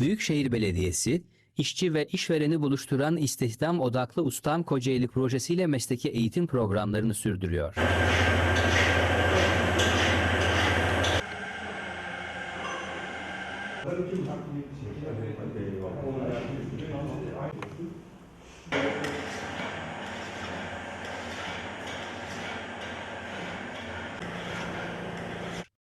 Büyükşehir Belediyesi, işçi ve işvereni buluşturan istihdam odaklı Ustam Kocaeli projesiyle mesleki eğitim programlarını sürdürüyor.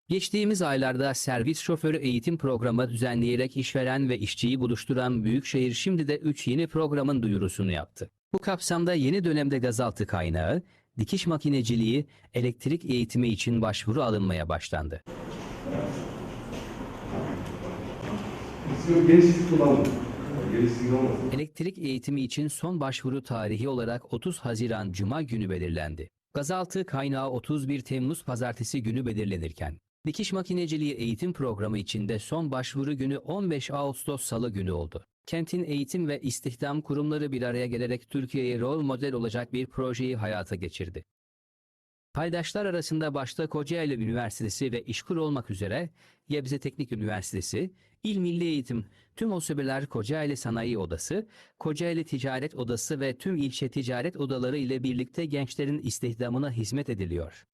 Geçtiğimiz aylarda servis şoförü eğitim programı düzenleyerek işveren ve işçiyi buluşturan Büyükşehir şimdi de 3 yeni programın duyurusunu yaptı. Bu kapsamda yeni dönemde gazaltı kaynağı, dikiş makineciliği, elektrik eğitimi için başvuru alınmaya başlandı. Elektrik eğitimi için son başvuru tarihi olarak 30 Haziran Cuma günü belirlendi. Gazaltı kaynağı 31 Temmuz Pazartesi günü belirlenirken, dikiş makineciliği eğitim programı içinde son başvuru günü 15 Ağustos Salı günü oldu. Kentin eğitim ve istihdam kurumları bir araya gelerek Türkiye'ye rol model olacak bir projeyi hayata geçirdi. Paydaşlar arasında başta Kocaeli Üniversitesi ve İşkur olmak üzere Gebze Teknik Üniversitesi, İl Milli Eğitim, tüm OSB'ler Kocaeli Sanayi Odası, Kocaeli Ticaret Odası ve tüm ilçe ticaret odaları ile birlikte gençlerin istihdamına hizmet ediliyor.